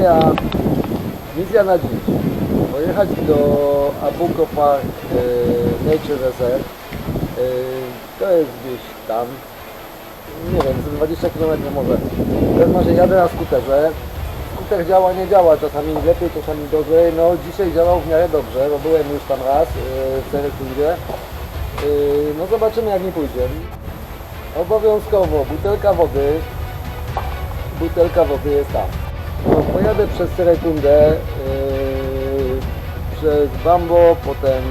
moja misja na dziś pojechać do Abuko Park e, Nature Reserve. E, to jest gdzieś tam, nie wiem, z 20 km może. W każdym razie jadę na skuterze. Skuter działa, nie działa, czasami lepiej, czasami gorzej. No dzisiaj działał w miarę dobrze, bo byłem już tam raz e, w Serekundzie. No zobaczymy jak mi pójdzie. Obowiązkowo butelka wody. Butelka wody jest tam. No, pojadę przez Serekundę, yy, przez Bambo, potem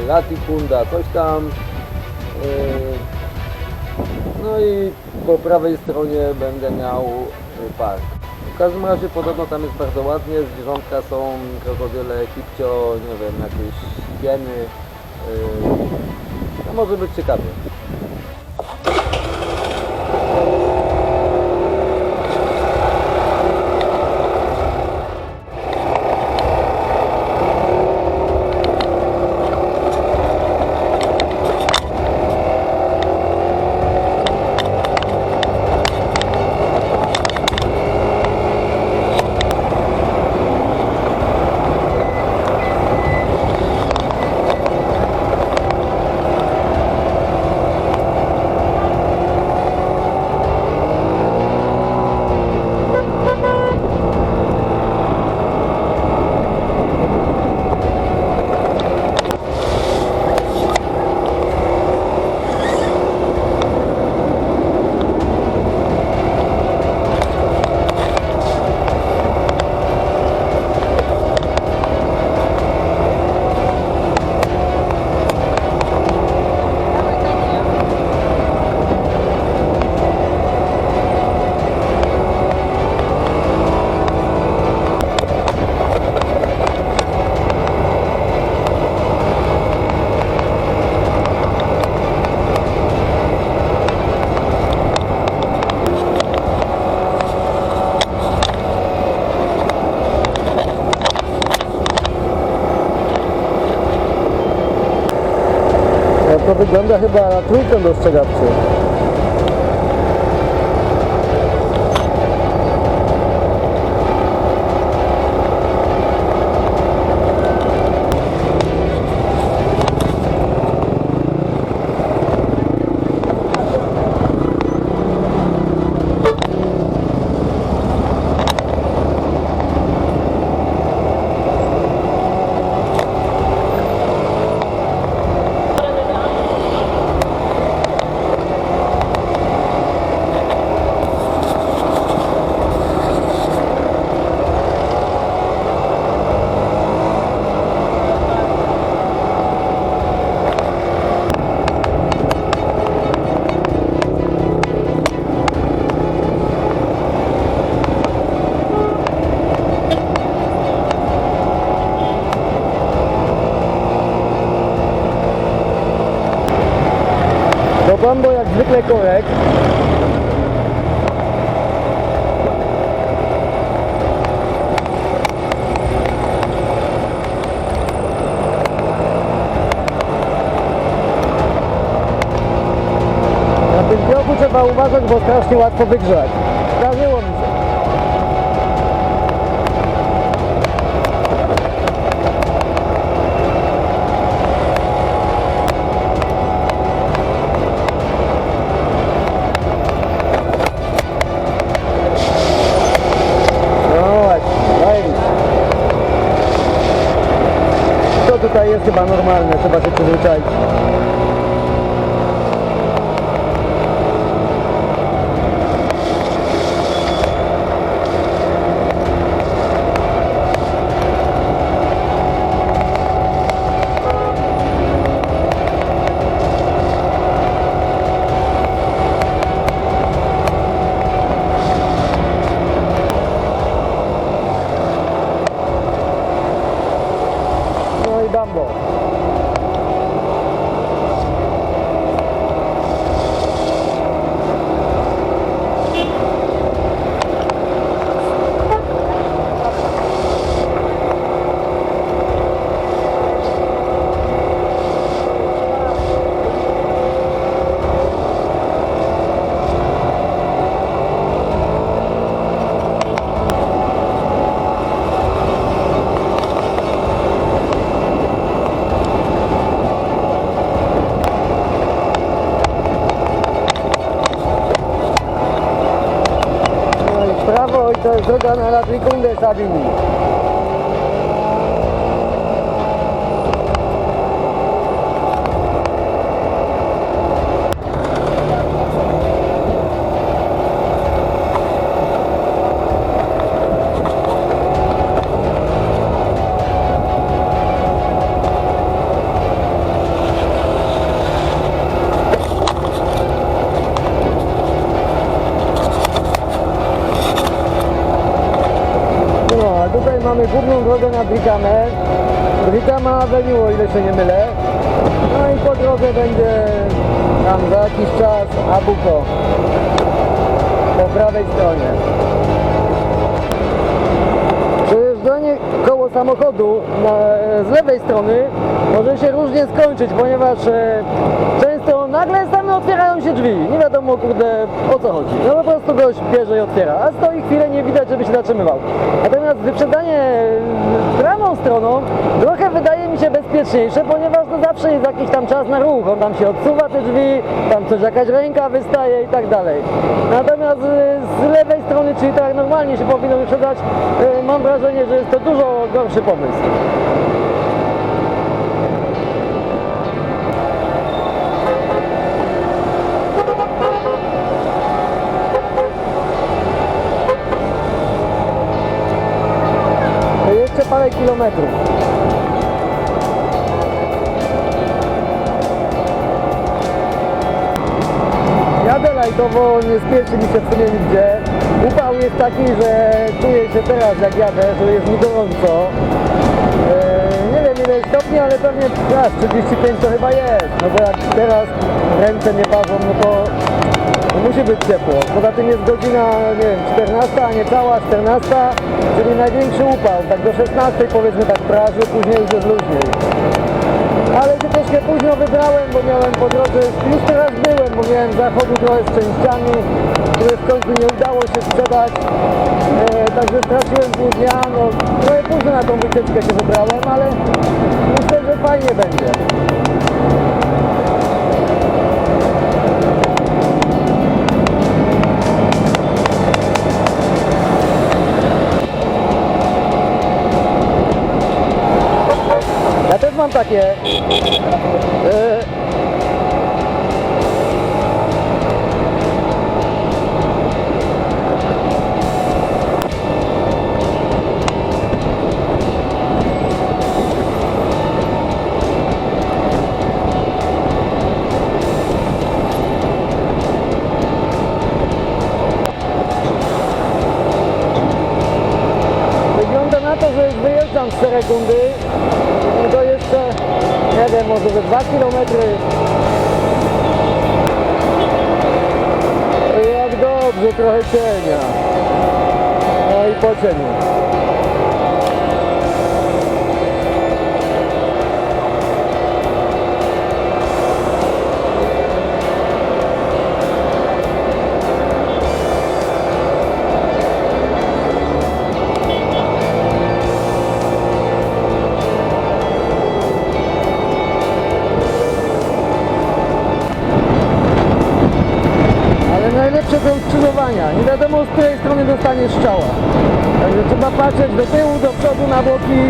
yy, Latikunda, coś tam. Yy, no i po prawej stronie będę miał park. W każdym razie podobno tam jest bardzo ładnie, zwierzątka są, krokodyle, kipcio, nie wiem, jakieś hieny. Yy, no może być ciekawie. Wygląda chyba na trójkę dostrzegawczy. Do Bambo jak zwykle korek. Na tym biogu trzeba uważać, bo strasznie łatwo wygrzać. Tutaj jest chyba normalne, trzeba się przyzwyczaić. Ahora me la pico un. Główną drogę na Brikamę. Brikama Avenue, o ile się nie mylę. No i po drodze będzie tam za jakiś czas Abuko. Po prawej stronie. Przejeżdżanie koło samochodu na, z lewej strony może się różnie skończyć, ponieważ e, często nagle same otwierają się drzwi. Nie wiadomo kurde o co chodzi. No po prostu gość bierze i otwiera, a stoi chwilę nie widać, żeby się zatrzymywał. Natomiast wyprzedzanie e, prawą stroną trochę wydaje mi się bezpieczniejsze, ponieważ no zawsze jest jakiś tam czas na ruch. On tam się odsuwa te drzwi, tam coś jakaś ręka wystaje i tak dalej. Natomiast e, z lewej strony, czyli tak normalnie się powinno wyprzedzać, e, mam wrażenie, że jest to dużo gorszy pomysł. Kilometrów. Jadę lajtowo, nie spieszy mi się w sumie nigdzie. Upał jest taki, że czuję się teraz jak jadę, że jest mi gorąco. Eee, nie wiem ile stopni, ale pewnie raz 35 to chyba jest. No bo jak teraz ręce nie parzą, no to musi być ciepło. Poza tym jest godzina, nie wiem, 14, a nie cała 14, czyli największy upał. Tak do 16 powiedzmy tak praży, później już jest luźniej. Ale troszkę późno wybrałem, bo miałem po drodze, już teraz byłem, bo miałem zachodu trochę z częściami, które w końcu nie udało się sprzedać. E, także straciłem pół dnia, no trochę późno na tą wycieczkę się wybrałem, ale myślę, że fajnie będzie. Ja też mam takie. E, Wygląda na to, że już wyjeżdżam z Seregundy. Wiem, może ze 2 km. Jak dobrze, trochę cienia. No i po cieniu. Są skrzyżowania. Nie wiadomo z której strony dostanie strzała. Także trzeba patrzeć do tyłu, do przodu, na boki.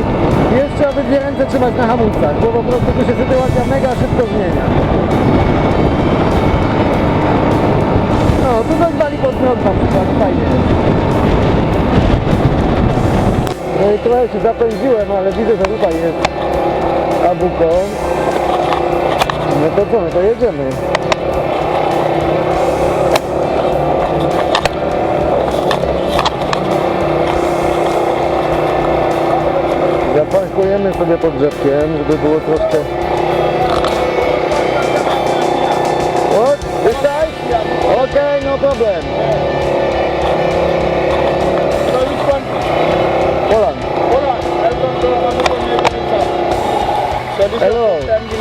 Jeszcze obydwie ręce trzymać na hamulcach, bo po prostu tu się sytuacja mega szybko zmienia. No, tu nazwali pod prąd na przykład, fajnie. No i trochę się zapędziłem, ale widzę, że tutaj jest Abuko. No to co, no to jedziemy. Zaparkujemy sobie pod drzewkiem, żeby było troszkę... What? This side? Okay, no problem. So which one? Poland. Poland. Welcome to Hello.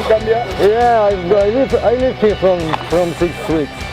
Gambia? Yeah, I, I live I live here from from. Six weeks.